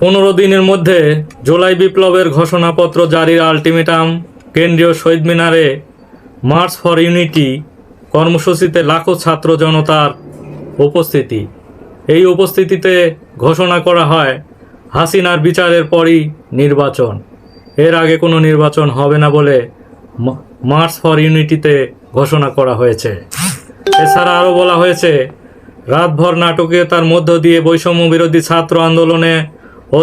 পনেরো দিনের মধ্যে জুলাই বিপ্লবের ঘোষণাপত্র জারির আলটিমেটাম কেন্দ্রীয় শহীদ মিনারে মার্চ ফর ইউনিটি কর্মসূচিতে লাখো ছাত্র জনতার উপস্থিতি। এই উপস্থিতিতে ঘোষণা করা হয়, হাসিনার বিচারের পরই নির্বাচন। এর আগে কোনো নির্বাচন হবে না বলে মার্চ ফর ইউনিটিতে ঘোষণা করা হয়েছে। এছাড়া আরও বলা হয়েছে, রাতভর নাটকীয়তার মধ্য দিয়ে বৈষম্য বিরোধী ছাত্র আন্দোলনে ও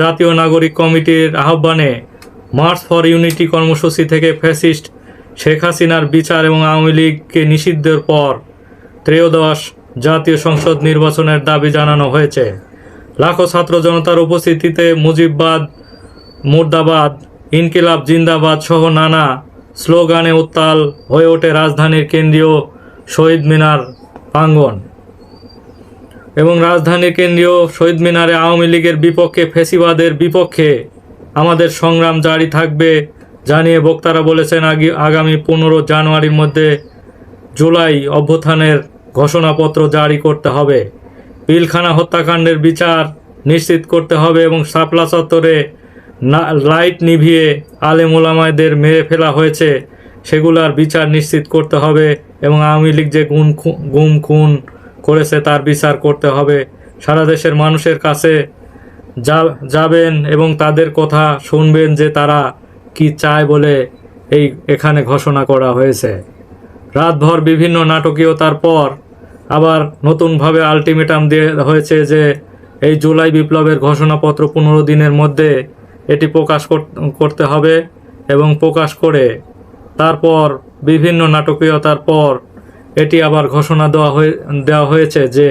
জাতীয় নাগরিক কমিটির আহ্বানে মার্চ ফর ইউনিটি কর্মসূচি থেকে ফ্যাসিস্ট শেখ হাসিনার বিচার এবং আওয়ামী লীগকে নিষিদ্ধের পর ত্রয়োদশ জাতীয় সংসদ নির্বাচনের দাবি জানানো হয়েছে। লাখো ছাত্র জনতার উপস্থিতিতে মুজিববাদ, মুর্দাবাদ, ইনকিলাব, জিন্দাবাদ সহ নানা স্লোগানে উত্তাল হয়ে ওঠে রাজধানীর কেন্দ্রীয় শহীদ মিনার প্রাঙ্গণ। এবং রাজধানীর কেন্দ্রীয় শহীদ মিনারে আওয়ামী লীগের বিপক্ষে, ফেসিবাদের বিপক্ষে আমাদের সংগ্রাম জারি থাকবে জানিয়ে বক্তারা বলেছেন, আগে আগামী পনেরো জানুয়ারির মধ্যে জুলাই অভ্যুত্থানের ঘোষণাপত্র জারি করতে হবে। পিলখানা হত্যাকাণ্ডের বিচার নিশ্চিত করতে হবে এবং শাপলা চত্বরে লাইট নিভিয়ে আলেম ওলামায়দের মেরে ফেলা হয়েছে, সেগুলার বিচার নিশ্চিত করতে হবে এবং আওয়ামী লীগ যে গুম খুন করেছে, তার বিচার করতে হবে। সারা দেশের মানুষের কাছে যা- যাবেন এবং তাদের কথা শুনবেন যে তারা কি চায় বলে এই এখানে ঘোষণা করা হয়েছে। রাতভর বিভিন্ন নাটকীয়তার পর আবার নতুনভাবে আলটিমেটাম দিয়ে হয়েছে যে এই জুলাই বিপ্লবের ঘোষণাপত্র পনেরো দিনের মধ্যে এটি প্রকাশ কর- করতে হবে এবং প্রকাশ করে তারপর বিভিন্ন নাটকীয়তার পর এটি আবার ঘোষণা দেওয়া হয়ে, দেওয়া হয়েছে যে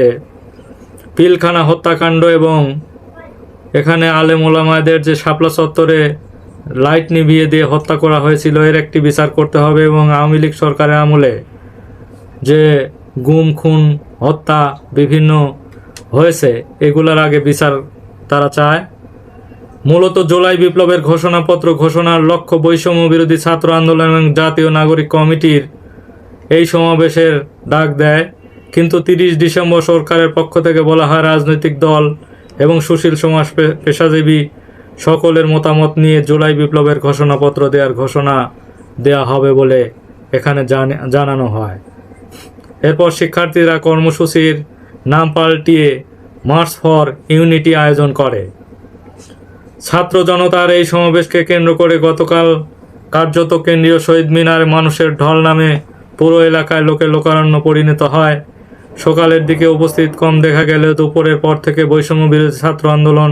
পিলখানা হত্যাকাণ্ড এবং এখানে আলেম ওলামাদের যে শাপলা চত্বরে লাইট নিভিয়ে দিয়ে হত্যা করা হয়েছিল, এর একটি বিচার করতে হবে এবং আওয়ামী লীগ সরকারের আমলে যে গুম, খুন, হত্যা বিভিন্ন হয়েছে, এগুলোর আগে বিচার তারা চায়। মূলত জুলাই বিপ্লবের ঘোষণাপত্র ঘোষণার লক্ষ্য বৈষম্য বিরোধী ছাত্র আন্দোলন এবং জাতীয় নাগরিক কমিটির এই সমাবেশের ডাক দেয়, কিন্তু তিরিশ ডিসেম্বর সরকারের পক্ষ থেকে বলা হয় রাজনৈতিক দল এবং সুশীল সমাজ পেশাজীবী সকলের মতামত নিয়ে জুলাই বিপ্লবের ঘোষণাপত্র দেওয়ার ঘোষণা দেয়া হবে বলে এখানে জানানো হয়। এরপর শিক্ষার্থীরা কর্মসূচির নাম পাল্টিয়ে মার্চ ফর ইউনিটি আয়োজন করে। ছাত্র জনতার এই সমাবেশকে কেন্দ্র করে গতকাল কার্যত কেন্দ্রীয় শহীদ মিনারে মানুষের ঢল নামে পুরো এলাকায় লোকে লোকারণ্য পরিণত হয়। সকালের দিকে উপস্থিত কম দেখা গেলেও দুপুরের পর থেকে বৈষম্য বিরোধী ছাত্র আন্দোলন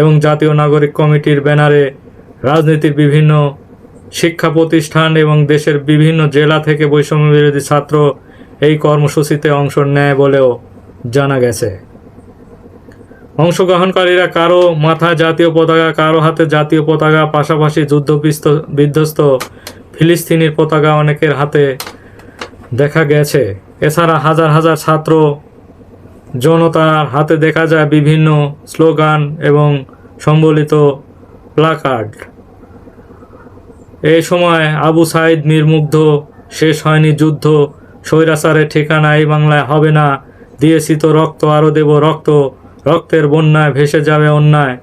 এবং জাতীয় নাগরিক কমিটির ব্যানারে রাজনীতির বিভিন্ন শিক্ষা প্রতিষ্ঠান এবং দেশের বিভিন্ন জেলা থেকে বৈষম্য বিরোধী ছাত্র এই কর্মসূচিতে অংশ নেয় বলেও জানা গেছে। অংশগ্রহণকারীরা কারও মাথায় জাতীয় পতাকা, কারও হাতে জাতীয় পতাকা, পাশাপাশি যুদ্ধ বিধ্বস্ত ফিলিস্তিনির পতাকা অনেকের হাতে দেখা গেছে। এছাড়া হাজার হাজার ছাত্র জনতার হাতে দেখা যায় বিভিন্ন স্লোগান এবং সম্বলিত প্লাকার্ড। এই সময় আবু সাইদ নির্মুগ্ধ শেষ হয়নি যুদ্ধ, স্বৈরাচারের ঠিকানা এই বাংলায় হবে না, দিয়েছি তো রক্ত আরও দেব রক্ত, রক্তের বন্যায় ভেসে যাবে অন্যায়,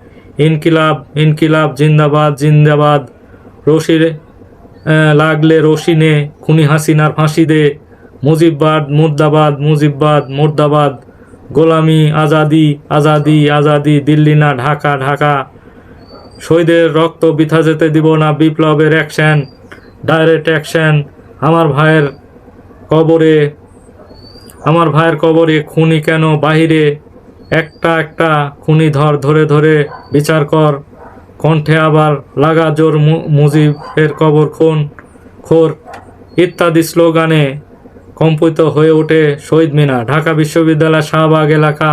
ইনকিলাব ইনকিলাব, জিন্দাবাদ জিন্দাবাদ, রশির লাগলে রশি নে খুনি হাসিনার ফাঁসি দে মুজিববাদ, মুর্দাবাদ মুজিববাদ, মুর্দাবাদ, গোলামি, আজাদি আজাদি আজাদি, দিল্লি না, ঢাকা ঢাকা। শহীদের রক্ত বিথা যেতে দিব না, বিপ্লবের অ্যাকশন ডাইরেক্ট অ্যাকশন আমার ভাইয়ের কবরে, আমার ভাইয়ের কবরে খুনি কেন বাহিরে? একটা একটা খুনি ধর ধরে ধরে, বিচার কর। কণ্ঠে আবার লাগা জোর মুজিবের কবর, খুন, খোর ইত্যাদি স্লোগানে কম্পিত হয়ে ওঠে শহীদ মিনার ঢাকা বিশ্ববিদ্যালয় শাহবাগ এলাকা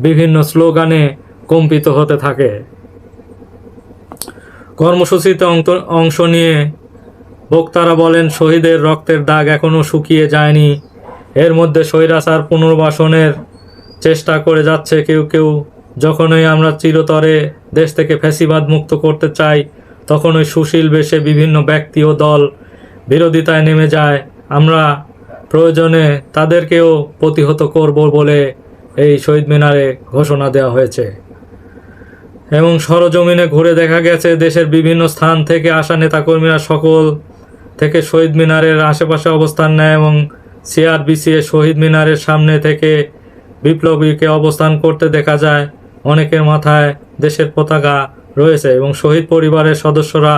বিভিন্ন স্লোগানে কম্পিত হতে থাকে। কর্মসূচিতে অংশ নিয়ে বক্তারা বলেন, শহীদের রক্তের দাগ এখনও শুকিয়ে যায়নি। এর মধ্যে স্বৈরাচার পুনর্বাসনের চেষ্টা করে যাচ্ছে কেউ কেউ। যখনই আমরা চিরতরে দেশ থেকে ফ্যাসিবাদ মুক্ত করতে চাই তখন ওই সুশীল বেশে বিভিন্ন ব্যক্তি ও দল বিরোধিতায় নেমে যায়। আমরা প্রয়োজনে তাদেরকেও প্রতিহত করব বলে এই শহীদ মিনারে ঘোষণা দেওয়া হয়েছে। এবং সরজমিনে ঘুরে দেখা গেছে, দেশের বিভিন্ন স্থান থেকে আসা নেতাকর্মীরা সকল থেকে শহীদ মিনারের আশেপাশে অবস্থান নেয় এবং সিআরবিসি এর শহীদ মিনারের সামনে থেকে বিপ্লবীকে অবস্থান করতে দেখা যায়। অনেকের মাথায় দেশের পতাকা রয়েছে এবং শহীদ পরিবারের সদস্যরা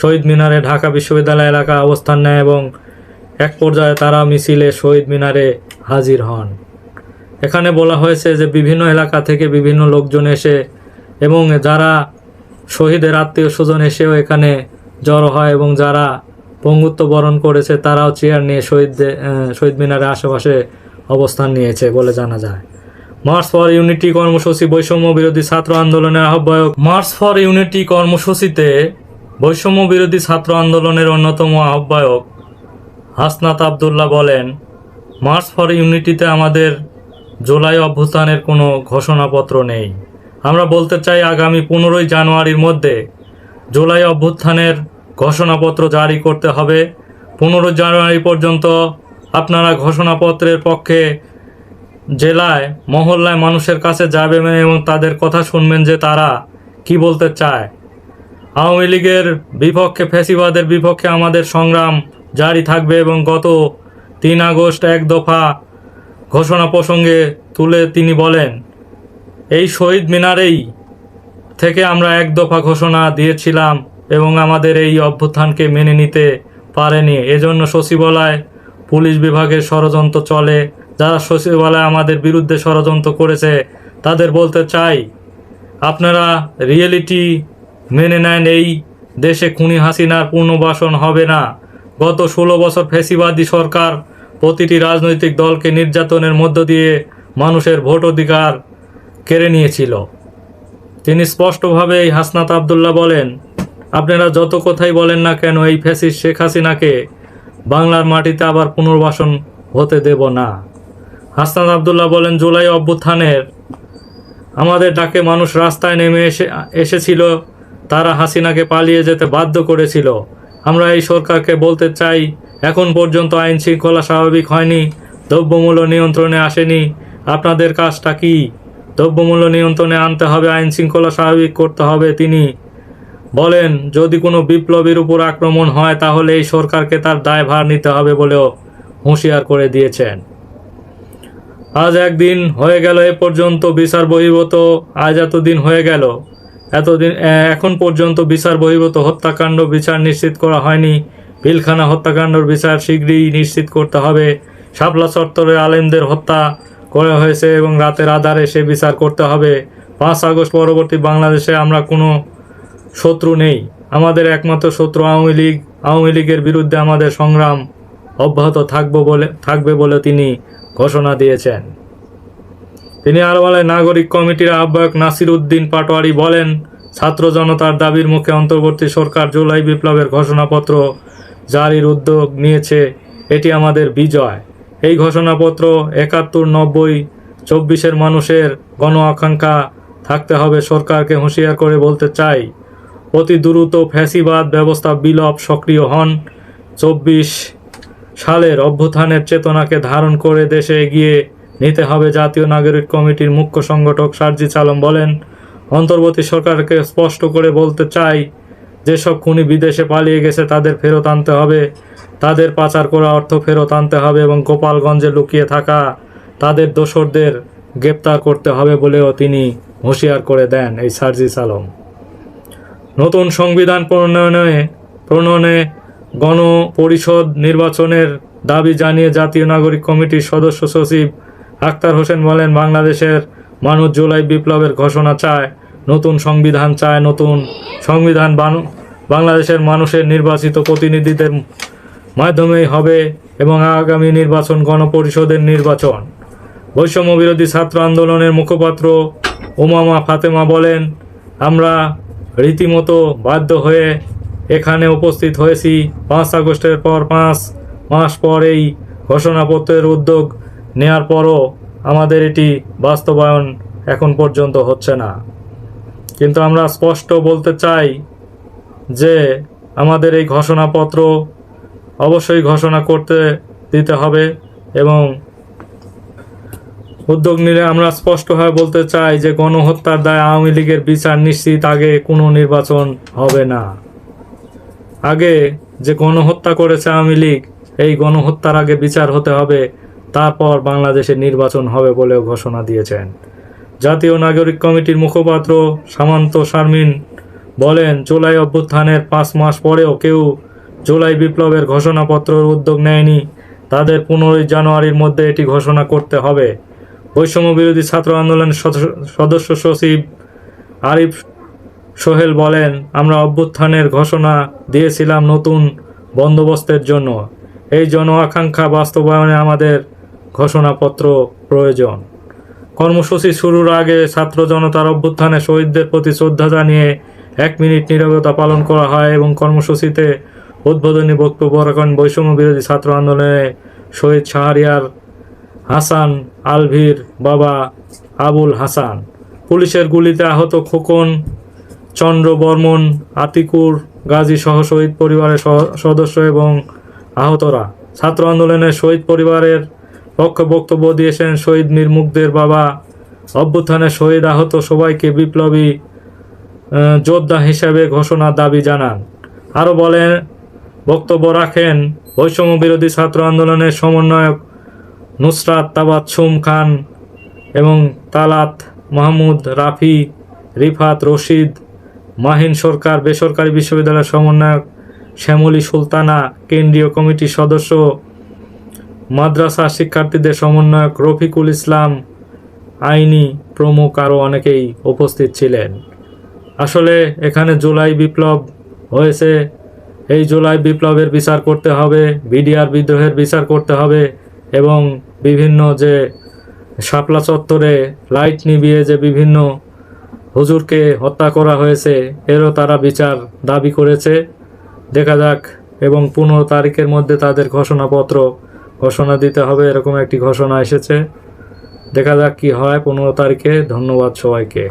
শহীদ মিনারে ঢাকা বিশ্ববিদ্যালয় এলাকা অবস্থান নেয় এবং এক পর্যায়ে তারা মিছিলে শহীদ মিনারে হাজির হন। এখানে বলা হয়েছে যে বিভিন্ন এলাকা থেকে বিভিন্ন লোকজন এসে এবং যারা শহীদের আত্মীয় স্বজন এসেও এখানে জড়ো হয় এবং যারা পঙ্গুত্ব বরণ করেছে তারাও চেয়ার নিয়ে শহীদ শহীদ মিনারের আশেপাশে অবস্থান নিয়েছে বলে জানা যায়। মার্চ ফর ইউনিটি কর্মসূচি বৈষম্য বিরোধী ছাত্র আন্দোলনের আহ্বায়ক। মার্চ ফর ইউনিটি কর্মসূচিতে বৈষম্য বিরোধী ছাত্র আন্দোলনের অন্যতম আহ্বায়ক হাসনাত আবদুল্লাহ বলেন, মার্চ ফর ইউনিটিতে আমাদের জুলাই অভ্যুত্থানের কোনো ঘোষণাপত্র নেই। আমরা বলতে চাই আগামী পনেরোই জানুয়ারির মধ্যে জুলাই অভ্যুত্থানের ঘোষণাপত্র জারি করতে হবে। পনেরো জানুয়ারি পর্যন্ত আপনারা ঘোষণাপত্রের পক্ষে জেলায়, মহল্লায় মানুষের কাছে যাবেন এবং তাদের কথা শুনবেন যে তারা কি বলতে চায়। আওয়ামী লীগের বিপক্ষে, ফ্যাসিবাদের বিপক্ষে আমাদের সংগ্রাম জারি থাকবে এবং গত তিন আগস্ট এক দফা ঘোষণা প্রসঙ্গে তুলে তিনি বলেন, এই শহীদ মিনারেই থেকে আমরা এক দফা ঘোষণা দিয়েছিলাম এবং আমাদের এই অভ্যুত্থানকে মেনে নিতে পারেনি। এজন্য সচিবালয়, পুলিশ বিভাগের ষড়যন্ত্র চলে যারা সচিবালয় আমাদের বিরুদ্ধে ষড়যন্ত্র করেছে, তাদের বলতে চাই, আপনারা রিয়েলিটি মেনে নেন এই দেশে খুনি হাসিনার পুনর্বাসন হবে না। গত ষোলো বছর ফেসিবাদী সরকার প্রতিটি রাজনৈতিক দলকে নির্যাতনের মধ্য দিয়ে মানুষের ভোট অধিকার কেড়ে নিয়েছিল। তিনি স্পষ্টভাবে এই হাসনাত আবদুল্লাহ বলেন, আপনারা যত কথাই বলেন না কেন, এই ফ্যাসিস্ট শেখ হাসিনাকে বাংলার মাটিতে আবার পুনর্বাসন হতে দেব না। হাসনাত আবদুল্লাহ বলেন, জুলাই অভ্যুত্থানের আমাদের ডাকে মানুষ রাস্তায় নেমে এসে, এসেছিল, তারা হাসিনাকে পালিয়ে যেতে বাধ্য করেছিল। আমরা এই সরকারকে বলতে চাই, এখন পর্যন্ত আইন শৃঙ্খলা স্বাভাবিক হয়নি, দ্রব্যমূল্য নিয়ন্ত্রণে আসেনি, আপনাদের কাজটা কি? দ্রব্যমূল্য নিয়ন্ত্রণে আনতে হবে, আইন শৃঙ্খলা স্বাভাবিক করতে হবে, তিনি বলেন, যদি কোনো বিপ্লবীর উপর আক্রমণ হয়, তাহলে এই সরকারকে তার দায়ভার নিতে হবে বলেও হুঁশিয়ার করে দিয়েছেন। আজ একদিন হয়ে গেল এ পর্যন্ত বিচার বহির্ভূত, আজ এতদিন হয়ে গেল। এতদিন এখন পর্যন্ত বিচার বহির্ভূত হত্যাকাণ্ড বিচার নিশ্চিত করা হয়নি। পিলখানা হত্যাকাণ্ডর বিচার শীঘ্রই নিশ্চিত করতে হবে। শাপলা চত্বরে আলেমদের হত্যা করা হয়েছে এবং রাতের আধারে সে বিচার করতে হবে। পাঁচ আগস্ট পরবর্তী বাংলাদেশে আমরা কোনো শত্রু নেই। আমাদের একমাত্র শত্রু আওয়ামী লীগ। আওয়ামী লীগের বিরুদ্ধে আমাদের সংগ্রাম অব্যাহত থাকব বলে, থাকবে বলে তিনি ঘোষণা দিয়েছেন। তিনি আরও বলেন নাগরিক কমিটির আহ্বায়ক নাসির উদ্দিন পাটোয়ারি বলেন, ছাত্র জনতার দাবির মুখে অন্তর্বর্তী সরকার জুলাই বিপ্লবের ঘোষণাপত্র জারির উদ্যোগ নিয়েছে, এটি আমাদের বিজয়। এই ঘোষণাপত্র একাত্তর, নব্বই, চব্বিশের মানুষের গণ আকাঙ্ক্ষা থাকতে হবে সরকারকে হুঁশিয়ার করে বলতে চাই। অতি দ্রুত ফ্যাসিবাদ ব্যবস্থা বিলোপ সক্রিয় হন। চব্বিশ সালের অভ্যুত্থানের চেতনাকে ধারণ করে দেশে এগিয়ে নিতে হবে জাতীয় নাগরিক কমিটির মুখ্য সংগঠক সার্জিস আলম বলেন, অন্তর্বর্তী সরকারকে স্পষ্ট করে বলতে চাই, যেসব খুনি বিদেশে পালিয়ে গেছে তাদের ফেরত আনতে হবে, তাদের পাচার করা অর্থ ফেরত আনতে হবে এবং গোপালগঞ্জে লুকিয়ে থাকা তাদের দোসরদের গ্রেপ্তার করতে হবে বলেও তিনি হুঁশিয়ার করে দেন এই সার্জিস আলম নতুন সংবিধান প্রণয়নে প্রণয়নে গণপরিষদ নির্বাচনের দাবি জানিয়ে জাতীয় নাগরিক কমিটির সদস্য সচিব আক্তার হোসেন বলেন, বাংলাদেশের মানুষ জুলাই বিপ্লবের ঘোষণা চায়, নতুন সংবিধান চায়, নতুন সংবিধান বাংলাদেশের মানুষের নির্বাচিত প্রতিনিধিদের মাধ্যমেই হবে এবং আগামী নির্বাচন গণপরিষদের নির্বাচন। বৈষম্য বিরোধী ছাত্র আন্দোলনের মুখপাত্র উমামা ফাতেমা বলেন, আমরা রীতিমতো বাধ্য হয়ে এখানে উপস্থিত হয়েছি পাঁচ আগস্টের পর পাঁচ মাস পর এই ঘোষণাপত্রের উদ্যোগ নেয়ার পরও আমাদের এটি বাস্তবায়ন এখন পর্যন্ত হচ্ছে না। কিন্তু আমরা স্পষ্ট বলতে চাই যে আমাদের এই ঘোষণাপত্র অবশ্যই ঘোষণা করতে দিতে হবে এবং উদ্যোগ নিলে আমরা স্পষ্টভাবে বলতে চাই যে গণহত্যার দায় আওয়ামী লীগের বিচার নিশ্চিত আগে কোনো নির্বাচন হবে না। আগে যে গণহত্যা করেছে আওয়ামী লীগ, এই গণহত্যার আগে বিচার হতে হবে, তারপর বাংলাদেশে নির্বাচন হবে বলেও ঘোষণা দিয়েছেন। জাতীয় নাগরিক কমিটির মুখপাত্র সামান্ত শারমিন বলেন, জুলাই অভ্যুত্থানের পাঁচ মাস পরেও কেউ জুলাই বিপ্লবের ঘোষণাপত্রের উদ্যোগ নেয়নি। তাদের পনেরোই জানুয়ারির মধ্যে এটি ঘোষণা করতে হবে। বৈষম্য বিরোধী ছাত্র আন্দোলনের সদস্য- সদস্য সচিব আরিফ সোহেল বলেন, আমরা অভ্যুত্থানের ঘোষণা দিয়েছিলাম নতুন বন্দোবস্তের জন্য। এই জন আকাঙ্ক্ষা বাস্তবায়নে আমাদের ঘোষণাপত্র প্রয়োজন। কর্মসূচি শুরুর আগে ছাত্র জনতার অভ্যুত্থানে শহীদদের প্রতি শ্রদ্ধা জানিয়ে এক মিনিট নীরবতা পালন করা হয় এবং কর্মসূচিতে উদ্বোধনী বক্তব্য রাখেন বৈষম্য বিরোধী ছাত্র আন্দোলনে শহীদ শাহরিয়ার হাসান আলভির বাবা আবুল হাসান। পুলিশের গুলিতে আহত খোকন চন্দ্র বর্মন আতিকুর, গাজী সহ শহীদ পরিবারের সদস্য এবং আহতরা। ছাত্র আন্দোলনের শহীদ পরিবারের পক্ষে বক্তব্য দিয়েছেন শহীদ মীর মুগ্ধের বাবা। অভ্যুত্থানে শহীদ আহত সবাইকে বিপ্লবী যোদ্ধা হিসেবে ঘোষণার দাবি জানান। আরও বলেন, বক্তব্য রাখেন বৈষম্য বিরোধী ছাত্র আন্দোলনের সমন্বয়ক নুসরাত তাবাচ্ছুম খান এবং তালাত মাহমুদ রাফি, রিফাত রশিদ মাহিন সরকার, বেসরকারি বিশ্ববিদ্যালয়ের সমন্বয়ক শ্যামলী সুলতানা, কেন্দ্রীয় কমিটির সদস্য, মাদ্রাসা শিক্ষার্থীদের সমন্বয়ক রফিকুল ইসলাম, আইনি প্রমুখ আরও অনেকেই উপস্থিত ছিলেন। আসলে এখানে জুলাই বিপ্লব হয়েছে। এই জুলাই বিপ্লবের বিচার করতে হবে, বিডিআর বিদ্রোহের বিচার করতে হবে এবং বিভিন্ন যে শাপলা চত্বরে লাইট নিভিয়ে যে বিভিন্ন হুজুরকে হত্যা করা হয়েছে, এরও তারা বিচার দাবি করেছে। দেখা যাক, এবং পনেরো তারিখের মধ্যে তাদের ঘোষণাপত্র ঘোষণা দিতে হবে, এরকম একটি ঘোষণা এসেছে। দেখা যাক কি হয় পনেরো তারিখে। ধন্যবাদ সবাইকে।